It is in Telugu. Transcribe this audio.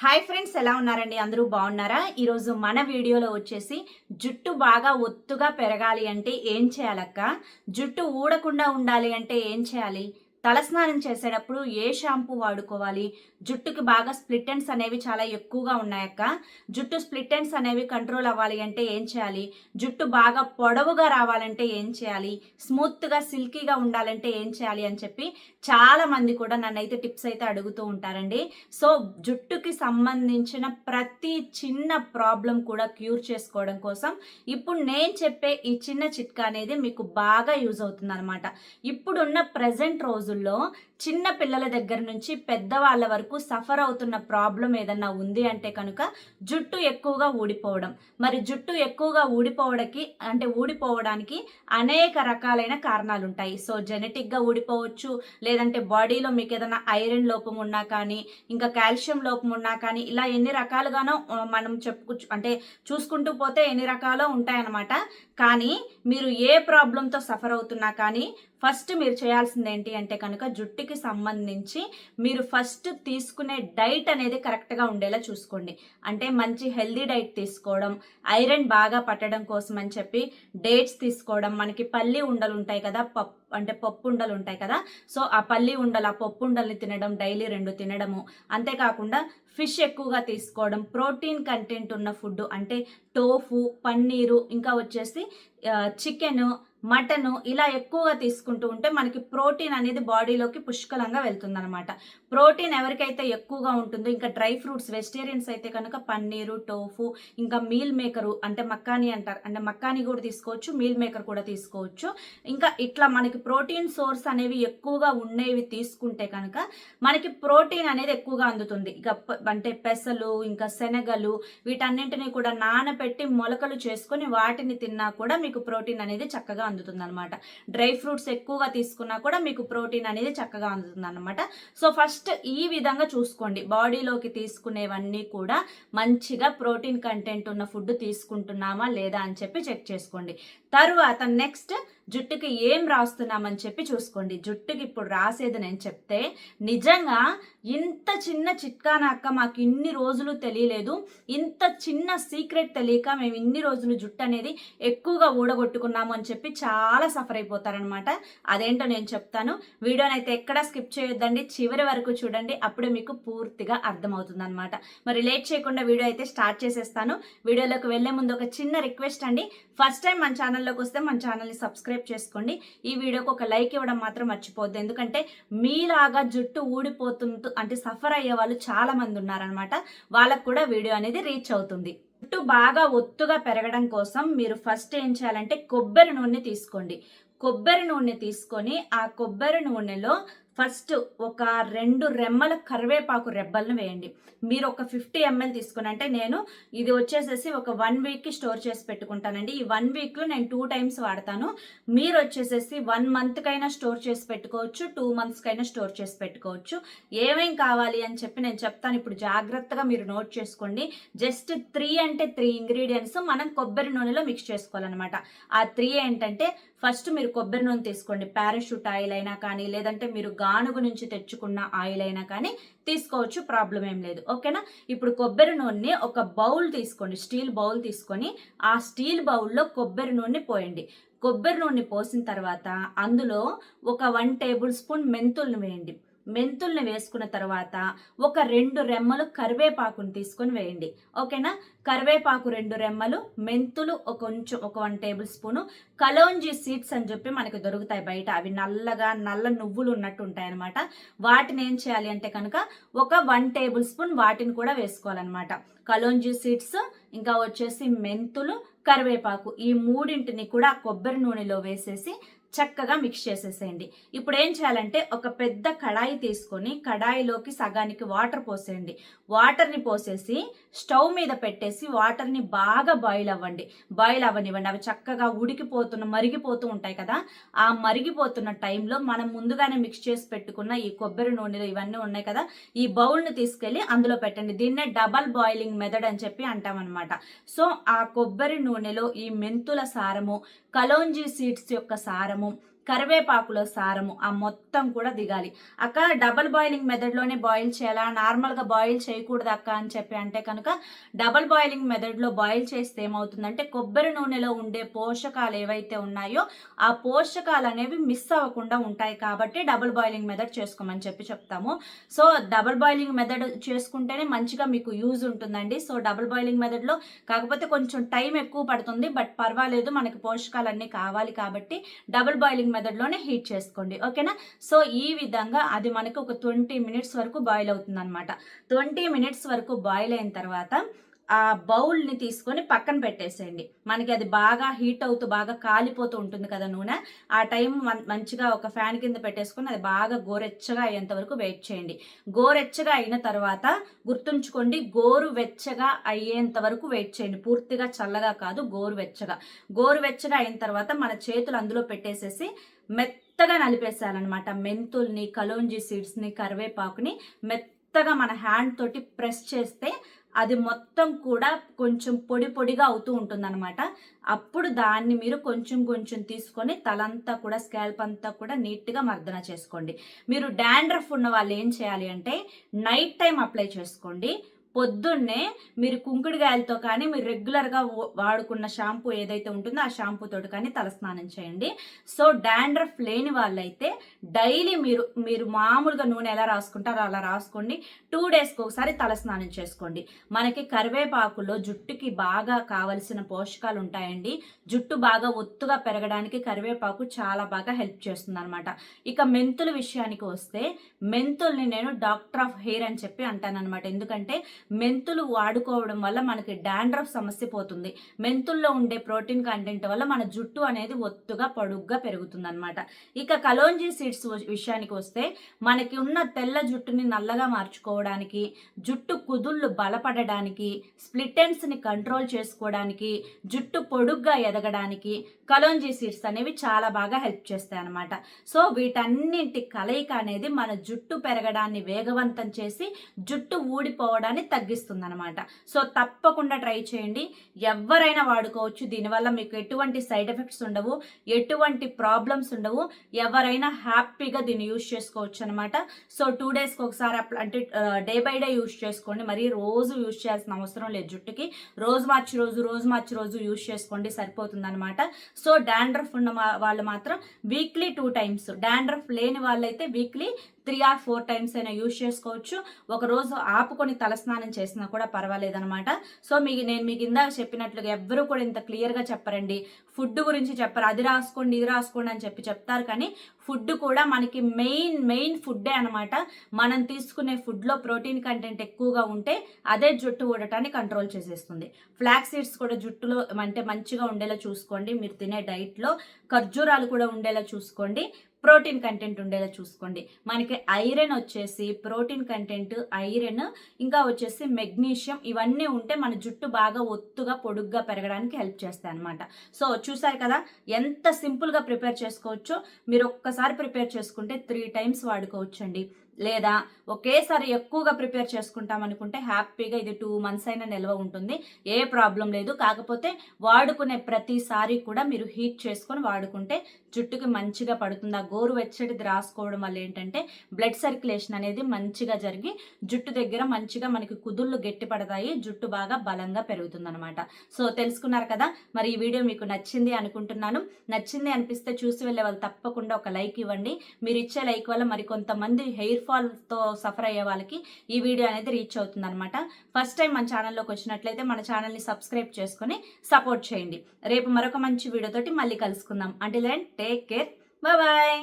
హాయ్ ఫ్రెండ్స్ ఎలా ఉన్నారండి? అందరూ బాగున్నారా? ఈరోజు మన వీడియోలో వచ్చేసి జుట్టు బాగా ఒత్తుగా పెరగాలి అంటే ఏం చేయాలక్క? జుట్టు ఊడకుండా ఉండాలి అంటే ఏం చేయాలి? తలస్నానం చేసేటప్పుడు ఏ షాంపూ వాడుకోవాలి? జుట్టుకి బాగా స్ప్లిట్ ఎండ్స్ అనేవి చాలా ఎక్కువగా ఉన్నాయక్క. జుట్టు స్ప్లిట్ ఎండ్స్ అనేవి కంట్రోల్ అవ్వాలి అంటే ఏం చేయాలి? జుట్టు బాగా పొడవుగా రావాలంటే ఏం చేయాలి? స్మూత్గా సిల్కీగా ఉండాలంటే ఏం చేయాలి అని చెప్పి చాలా మంది కూడా నన్నైతే టిప్స్ అయితే అడుగుతూ ఉంటారండి. సో జుట్టుకి సంబంధించిన ప్రతి చిన్న ప్రాబ్లం కూడా క్యూర్ చేసుకోవడం కోసం ఇప్పుడు నేను చెప్పే ఈ చిన్న చిట్కా అనేది మీకు బాగా యూజ్ అవుతుంది అనమాట ఇప్పుడున్న ప్రజెంట్ రోజుల్లో చిన్న పిల్లల దగ్గర నుంచి పెద్దవాళ్ళ వరకు సఫర్ అవుతున్న ప్రాబ్లం ఏదన్నా ఉంది అంటే కనుక జుట్టు ఎక్కువగా ఊడిపోవడం. మరి జుట్టు ఎక్కువగా ఊడిపోవడానికి అంటే ఊడిపోవడానికి అనేక రకాలైన కారణాలు ఉంటాయి. సో జెనెటిక్గా ఊడిపోవచ్చు లేదంటే బాడీలో మీకు ఏదైనా ఐరన్ లోపం ఉన్నా కానీ ఇంకా కాల్షియం లోపం ఉన్నా కానీ ఇలా ఎన్ని రకాలుగానో మనం చెప్పుకు అంటే చూసుకుంటూ పోతే ఎన్ని రకాలో ఉంటాయన్నమాట. కానీ మీరు ఏ ప్రాబ్లంతో సఫర్ అవుతున్నా కానీ ఫస్ట్ మీరు చేయాల్సింది ఏంటి అంటే కనుక జుట్టుకి సంబంధించి మీరు ఫస్ట్ తీసుకునే డైట్ అనేది కరెక్ట్గా ఉండేలా చూసుకోండి. అంటే మంచి హెల్దీ డైట్ తీసుకోవడం ఐరన్ బాగా పట్టడం కోసం అని చెప్పి డేట్స్ తీసుకోవడం మనకి పల్లి ఉండలు ఉంటాయి కదా పప్పు అంటే పప్పు ఉండలు ఉంటాయి కదా సో ఆ పల్లి ఉండలు ఆ పప్పు ఉండల్ని తినడం డైలీ రెండు తినడము అంతేకాకుండా ఫిష్ ఎక్కువగా తీసుకోవడం ప్రోటీన్ కంటెంట్ ఉన్న ఫుడ్ అంటే టోఫు పన్నీరు ఇంకా వచ్చేసి చికెన్ మటన్ ఇలా ఎక్కువగా తీసుకుంటూ ఉంటే మనకి ప్రోటీన్ అనేది బాడీలోకి పుష్కలంగా వెళ్తుందనమాట ప్రోటీన్ ఎవరికైతే ఎక్కువగా ఉంటుందో ఇంకా డ్రై ఫ్రూట్స్ వెజిటేరియన్స్ అయితే కనుక పన్నీరు టోఫు ఇంకా మీల్ మేకరు అంటే మక్కాని అంటారు. అంటే మక్కాని కూడా తీసుకోవచ్చు మీల్ మేకర్ కూడా తీసుకోవచ్చు. ఇంకా ఇట్లా మనకి ప్రోటీన్ సోర్స్ అనేవి ఎక్కువగా ఉండేవి తీసుకుంటే కనుక మనకి ప్రోటీన్ అనేది ఎక్కువగా అందుతుంది. ఇక అంటే పెసలు ఇంకా శనగలు వీటన్నింటినీ కూడా నానబెట్టి మొలకలు చేసుకొని వాటిని తిన్నా కూడా మీకు ప్రోటీన్ అనేది చక్కగా అందుతుంది అనమాట డ్రై ఫ్రూట్స్ ఎక్కువగా తీసుకున్నా కూడా మీకు ప్రోటీన్ అనేది చక్కగా అందుతుంది అనమాట సో ఫస్ట్ ఈ విధంగా చూసుకోండి. బాడీలోకి తీసుకునేవన్నీ కూడా మంచిగా ప్రోటీన్ కంటెంట్ ఉన్న ఫుడ్ తీసుకుంటున్నామా లేదా అని చెప్పి చెక్ చేసుకోండి. తరువాత నెక్స్ట్ జుట్టుకి ఏం రాస్తున్నామని చెప్పి చూసుకోండి. జుట్టుకి ఇప్పుడు రాసేది నేను చెప్తే నిజంగా ఇంత చిన్న చిట్కానాక మాకు ఇన్ని రోజులు తెలియలేదు. ఇంత చిన్న సీక్రెట్ తెలియక మేము ఇన్ని రోజులు జుట్టు అనేది ఎక్కువగా ఊడగొట్టుకున్నాము అని చెప్పి చాలా సఫర్ అయిపోతారనమాట అదేంటో నేను చెప్తాను. వీడియోని అయితే ఎక్కడా స్కిప్ చేయొద్దండి. చివరి వరకు చూడండి. అప్పుడే మీకు పూర్తిగా అర్థమవుతుంది అనమాట మరి లేట్ చేయకుండా వీడియో అయితే స్టార్ట్ చేసేస్తాను. వీడియోలోకి వెళ్ళే ముందు ఒక చిన్న రిక్వెస్ట్ అండి. ఫస్ట్ టైం మన ఛానల్లోకి వస్తే మన ఛానల్ని సబ్స్క్రైబ్ చేసుకోండి. ఈ వీడియోకి ఒక లైక్ ఇవ్వడం మాత్రం మర్చిపోద్దు ఎందుకంటే మీలాగా జుట్టు ఊడిపోతుంటూ అంటే సఫర్ అయ్యే వాళ్ళు చాలా మంది ఉన్నారనమాట వాళ్ళకు కూడా వీడియో అనేది రీచ్ అవుతుంది. జుట్టు బాగా ఒత్తుగా పెరగడం కోసం మీరు ఫస్ట్ ఏం చేయాలంటే కొబ్బరి నూనె తీసుకోండి. కొబ్బరి నూనె తీసుకొని ఆ కొబ్బరి నూనెలో ఫస్ట్ ఒక రెండు రెమ్మల కరివేపాకు రెబ్బలను వేయండి. మీరు ఒక ఫిఫ్టీ ఎంఎల్ తీసుకుని అంటే నేను ఇది వచ్చేసేసి ఒక వన్ వీక్కి స్టోర్ చేసి పెట్టుకుంటానండి. ఈ వన్ వీక్లో నేను టూ టైమ్స్ వాడతాను. మీరు వచ్చేసేసి వన్ మంత్కైనా స్టోర్ చేసి పెట్టుకోవచ్చు టూ మంత్స్కైనా స్టోర్ చేసి పెట్టుకోవచ్చు. ఏమేం కావాలి అని చెప్పి నేను చెప్తాను. ఇప్పుడు జాగ్రత్తగా మీరు నోట్ చేసుకోండి. జస్ట్ త్రీ అంటే త్రీ ఇంగ్రీడియంట్స్ మనం కొబ్బరి నూనెలో మిక్స్ చేసుకోవాలన్నమాట. ఆ త్రీ ఏంటంటే ఫస్ట్ మీరు కొబ్బరి నూనె తీసుకోండి. పారాషూట్ ఆయిల్ అయినా కానీ లేదంటే మీరు గానుగు నుంచి తెచ్చుకున్న ఆయిల్ అయినా కానీ తీసుకోవచ్చు ప్రాబ్లం ఏం లేదు. ఓకేనా? ఇప్పుడు కొబ్బరి నూనె ఒక బౌల్ తీసుకోండి స్టీల్ బౌల్ తీసుకొని ఆ స్టీల్ బౌల్లో కొబ్బరి నూనె పోయండి. కొబ్బరి నూనె పోసిన తర్వాత అందులో ఒక వన్ టేబుల్ స్పూన్ మెంతులను వేయండి. మెంతుల్ని వేసుకున్న తర్వాత ఒక రెండు రెమ్మలు కరివేపాకుని తీసుకొని వేయండి. ఓకేనా? కరివేపాకు రెండు రెమ్మలు మెంతులు ఒక కొంచెం ఒక one tablespoon kalonji seeds అని చెప్పి మనకి దొరుకుతాయి బయట. అవి నల్లగా నల్ల నువ్వులు ఉన్నట్టు ఉంటాయి అనమాట వాటిని ఏం చేయాలి అంటే కనుక ఒక వన్ టేబుల్ స్పూన్ వాటిని కూడా వేసుకోవాలన్నమాట. కలోంజీ సీడ్స్ ఇంకా వచ్చేసి మెంతులు కరివేపాకు ఈ మూడింటిని కూడా కొబ్బరి నూనెలో వేసేసి చక్కగా మిక్స్ చేసేసేయండి. ఇప్పుడు ఏం చేయాలంటే ఒక పెద్ద కడాయి తీసుకొని కడాయిలోకి సగానికి వాటర్ పోసేయండి. వాటర్ని పోసేసి స్టవ్ మీద పెట్టేసి వాటర్ని బాగా బాయిల్ అవ్వండి. బాయిల్ అవ్వనివ్వండి. అవి చక్కగా ఉడికిపోతున్న మరిగిపోతూ ఉంటాయి కదా. ఆ మరిగిపోతున్న టైంలో మనం ముందుగానే మిక్స్ చేసి పెట్టుకున్న ఈ కొబ్బరి నూనెలు ఇవన్నీ ఉన్నాయి కదా. ఈ బౌల్ని తీసుకెళ్ళి అందులో పెట్టండి. దీన్నే డబల్ బాయిలింగ్ మెథడ్ అని చెప్పి అంటామన్నమాట. సో ఆ కొబ్బరి నూనెలో ఈ మెంతుల సారము కలోంజీ సీడ్స్ యొక్క సారము కరివేపాకులో సారము ఆ మొత్తం కూడా దిగాలి. అక్క డబల్ బాయిలింగ్ మెథడ్లోనే బాయిల్ చేయాలా? నార్మల్గా బాయిల్ చేయకూడదు అక్క అని చెప్పి అంటే కనుక డబల్ బాయిలింగ్ మెథడ్లో బాయిల్ చేస్తే ఏమవుతుందంటే కొబ్బరి నూనెలో ఉండే పోషకాలు ఏవైతే ఉన్నాయో ఆ పోషకాలు అనేవి మిస్ అవ్వకుండా ఉంటాయి కాబట్టి డబుల్ బాయిలింగ్ మెథడ్ చేసుకోమని చెప్పి చెప్తాము. సో డబుల్ బాయిలింగ్ మెథడ్ చేసుకుంటేనే మంచిగా మీకు యూజ్ ఉంటుందండి. సో డబుల్ బాయిలింగ్ మెథడ్లో కాకపోతే కొంచెం టైం ఎక్కువ పడుతుంది బట్ పర్వాలేదు మనకి పోషకాలన్నీ కావాలి కాబట్టి డబుల్ బాయిలింగ్ మెథడ్లోనే హీట్ చేసుకోండి ఓకేనా? సో ఈ విధంగా అది మనకు ఒక ట్వంటీ మినిట్స్ వరకు బాయిల్ అవుతుంది అనమాట ట్వంటీ మినిట్స్ వరకు బాయిల్ అయిన తర్వాత ఆ బౌల్ని తీసుకొని పక్కన పెట్టేసేయండి. మనకి అది బాగా హీట్ అవుతూ బాగా కాలిపోతూ ఉంటుంది కదా నూనె. ఆ టైం మంచిగా ఒక ఫ్యాన్ కింద పెట్టేసుకొని అది బాగా గోరెచ్చగా అయ్యేంత వరకు వెయిట్ చేయండి. గోరెచ్చగా అయిన తర్వాత గుర్తుంచుకోండి గోరు వెచ్చగా అయ్యేంత వరకు వెయిట్ చేయండి. పూర్తిగా చల్లగా కాదు గోరు వెచ్చగా గోరు వెచ్చగా అయిన తర్వాత మన చేతులు అందులో పెట్టేసేసి మెత్తగా నలిపేసేయాలన్నమాట. మెంతుల్ని కలోంజీ సీడ్స్ని కరివేపాకుని మెత్తగా మన హ్యాండ్ తోటి ప్రెస్ చేస్తే అది మొత్తం కూడా కొంచెం పొడి పొడిగా అవుతూ ఉంటుందన్నమాట. అప్పుడు దాన్ని మీరు కొంచెం కొంచెం తీసుకొని తలంతా కూడా స్కాల్ప్ అంతా కూడా నీట్గా మర్దన చేసుకోండి. మీరు డాండ్రఫ్ ఉన్న వాళ్ళు ఏం చేయాలి అంటే నైట్ టైం అప్లై చేసుకోండి. పొద్దున్నే మీరు కుంకుడుగాయలతో కానీ మీరు రెగ్యులర్గా వాడుకున్న షాంపూ ఏదైతే ఉంటుందో ఆ షాంపూతో కానీ తలస్నానం చేయండి. సో డాండ్రఫ్ లేని వాళ్ళైతే డైలీ మీరు మీరు మామూలుగా నూనె ఎలా రాసుకుంటారో అలా రాసుకోండి. టూ డేస్కి ఒకసారి తలస్నానం చేసుకోండి. మనకి కరివేపాకులో జుట్టుకి బాగా కావలసిన పోషకాలు ఉంటాయండి. జుట్టు బాగా ఒత్తుగా పెరగడానికి కరివేపాకు చాలా బాగా హెల్ప్ చేస్తుంది అనమాట ఇక మెంతుల విషయానికి వస్తే మెంతుల్ని నేను డాక్టర్ ఆఫ్ హెయిర్ అని చెప్పి అంటాను అనమాట ఎందుకంటే మెంతులు వాడుకోవడం వల్ల మనకి డాండ్రఫ్ సమస్య పోతుంది. మెంతుల్లో ఉండే ప్రోటీన్ కంటెంట్ వల్ల మన జుట్టు అనేది ఒత్తుగా పొడుగ్గా పెరుగుతుంది అనమాట ఇక కలోంజీ సీడ్స్ విషయానికి వస్తే మనకి ఉన్న తెల్ల జుట్టుని నల్లగా మార్చుకోవడానికి జుట్టు కుదుళ్ళు బలపడడానికి స్ప్లిటెన్స్ని కంట్రోల్ చేసుకోవడానికి జుట్టు పొడుగ్గా ఎదగడానికి కలోంజీ సీడ్స్ అనేవి చాలా బాగా హెల్ప్ చేస్తాయి అనమాట సో వీటన్నింటి కలయిక అనేది మన జుట్టు పెరగడాన్ని వేగవంతం చేసి జుట్టు ఊడిపోవడాన్ని తగ్గిస్తుంది అనమాట సో తప్పకుండా ట్రై చేయండి. ఎవరైనా వాడుకోవచ్చు. దీనివల్ల మీకు ఎటువంటి సైడ్ ఎఫెక్ట్స్ ఉండవు ఎటువంటి ప్రాబ్లమ్స్ ఉండవు. ఎవరైనా హ్యాపీగా దీన్ని యూజ్ చేసుకోవచ్చు అనమాట సో టూ డేస్కి ఒకసారి అంటే డే బై డే యూజ్ చేసుకోండి. మరి రోజు యూజ్ చేయాల్సిన అవసరం లేదు జుట్టుకి. రోజు మార్చి రోజు రోజు మార్చి రోజు యూజ్ చేసుకోండి సరిపోతుంది అనమాట సో డాండ్రఫ్ ఉన్న వాళ్ళు మాత్రం వీక్లీ టూ టైమ్స్. డాండ్రఫ్ లేని వాళ్ళైతే weekly three or four times అయినా యూజ్ చేసుకోవచ్చు. ఒక రోజు ఆపుకొని తలస్నానం చేసినా కూడా పర్వాలేదనమాట సో మీ నేను మీకు ఇందాక చెప్పినట్లుగా ఎవ్వరూ కూడా ఇంత క్లియర్గా చెప్పరండి. ఫుడ్ గురించి చెప్పరు. అది రాసుకోండి ఇది రాసుకోండి అని చెప్పి చెప్తారు. కానీ ఫుడ్ కూడా మనకి మెయిన్ మెయిన్ ఫుడ్డే అనమాట మనం తీసుకునే ఫుడ్లో ప్రోటీన్ కంటెంట్ ఎక్కువగా ఉంటే అదే జుట్టు ఊడటాన్ని కంట్రోల్ చేసేస్తుంది. ఫ్లాక్ సీడ్స్ కూడా జుట్టులో అంటే మంచిగా ఉండేలా చూసుకోండి. మీరు తినే డైట్లో ఖర్జూరాలు కూడా ఉండేలా చూసుకోండి. ప్రోటీన్ కంటెంట్ ఉండేలా చూసుకోండి. మనకి ఐరన్ వచ్చేసి ప్రోటీన్ కంటెంట్ ఐరన్ ఇంకా వచ్చేసి మెగ్నీషియం ఇవన్నీ ఉంటే మన జుట్టు బాగా ఒత్తుగా పొడుగ్గా పెరగడానికి హెల్ప్ చేస్తాయి అనమాట సో చూసారు కదా ఎంత సింపుల్గా ప్రిపేర్ చేసుకోవచ్చో మీరు ఒక్కసారి ప్రిపేర్ చేసుకుంటే త్రీ టైమ్స్ వాడుకోవచ్చు అండి లేదా ఒకేసారి ఎక్కువగా ప్రిపేర్ చేసుకుంటాం అనుకుంటే హ్యాపీగా ఇది టూ మంత్స్ అయినా నిల్వ ఉంటుంది. ఏ ప్రాబ్లం లేదు. కాకపోతే వాడుకునే ప్రతిసారి కూడా మీరు హీట్ చేసుకొని వాడుకుంటే జుట్టుకి మంచిగా పడుతుంది. ఆ గోరు వెచ్చడిది రాసుకోవడం వల్ల ఏంటంటే బ్లడ్ సర్క్యులేషన్ అనేది మంచిగా జరిగి జుట్టు దగ్గర మంచిగా మనకి కుదుళ్ళు గట్టి పడతాయి. జుట్టు బాగా బలంగా పెరుగుతుంది అనమాట సో తెలుసుకున్నారు కదా? మరి ఈ వీడియో మీకు నచ్చింది అనుకుంటున్నాను. నచ్చింది అనిపిస్తే చూసి వెళ్ళే వాళ్ళు తప్పకుండా ఒక లైక్ ఇవ్వండి. మీరు ఇచ్చే లైక్ వల్ల మరి కొంతమంది హెయిర్ ఫాల్తో సఫర్ అయ్యే వాళ్ళకి ఈ వీడియో అనేది రీచ్ అవుతుంది అనమాట ఫస్ట్ టైం మన ఛానల్లోకి వచ్చినట్లయితే మన ఛానల్ని సబ్స్క్రైబ్ చేసుకొని సపోర్ట్ చేయండి. రేపు మరొక మంచి వీడియోతోటి మళ్ళీ కలుసుకుందాం. అంటే దెన్ టేక్ కేర్ బాయ్